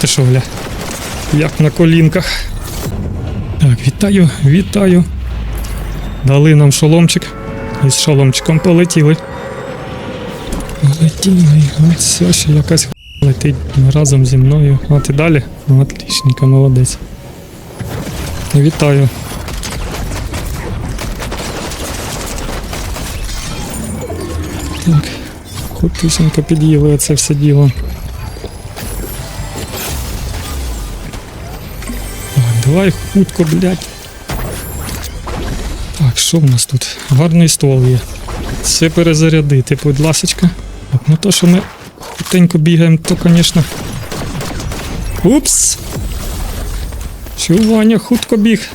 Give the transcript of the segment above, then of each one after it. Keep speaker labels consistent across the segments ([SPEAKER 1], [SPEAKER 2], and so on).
[SPEAKER 1] ти що, гля? Як на колінках. Так, вітаю, вітаю. Дали нам шоломчик. І з шоломчиком полетіли. Полетіли. От все, ще якась х- летить разом зі мною. А ти далі? Ну, отлічненько, молодець. Вітаю. Так, хутусенько під'їли оце все діло. Давай хутко, блядь. Так, що в нас тут? Гарний ствол є. Все перезарядити, будь ласочка. Так, ну то, що ми хутенько бігаємо, то, звісно. Упс! Що Ваня хутко біг.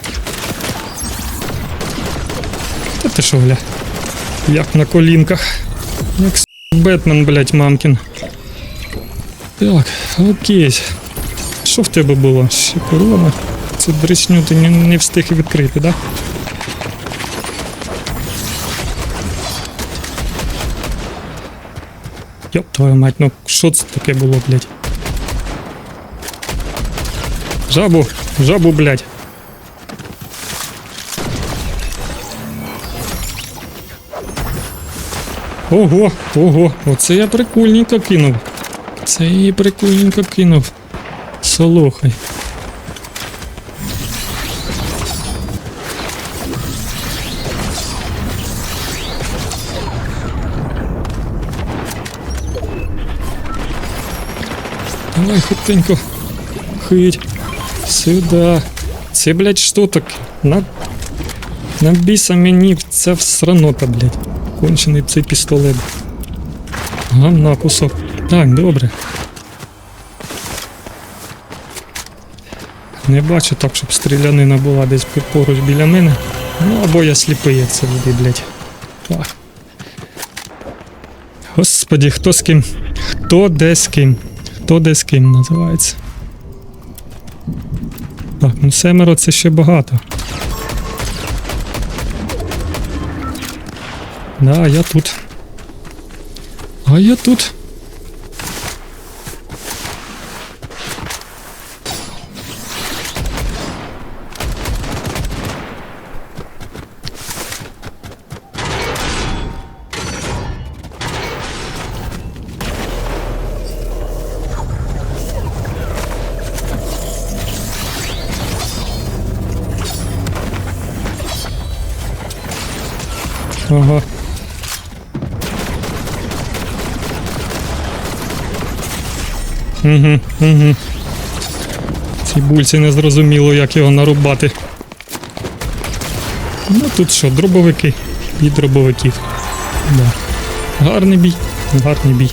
[SPEAKER 1] Та ти що, гля? Як на колінках. Як с- Бетмен, блять, мамкін. Так, окей. Що в тебе було? Ще корона. Цю дрісню ти не, встиг відкрити, да? Йоп, твою мать, ну що це таке було, блядь? Жабу, жабу, блядь. Ого, ого, оце я прикольненько кинув. Це її прикольненько кинув. Солохай. Давай хутенько. Хить. Сюда. Це, блядь, що таке? На... На біса мені це всранота, блядь. Кончений цей пістолет. Гамна кусок. Так, добре. Не бачу так, щоб стрілянина була десь поруч біля мене. Ну або я сліпий, як це буде, блядь. Так. Господі, хто з ким? Хто де з ким? Хто де з ким називається? Так, ну семеро це ще багато. Да, я тут. А я тут. Ага. Угу, угу. Цій бульці не зрозуміло, як його нарубати. Ну тут що, дробовики і дробовиків. Да. Гарний бій, гарний бій.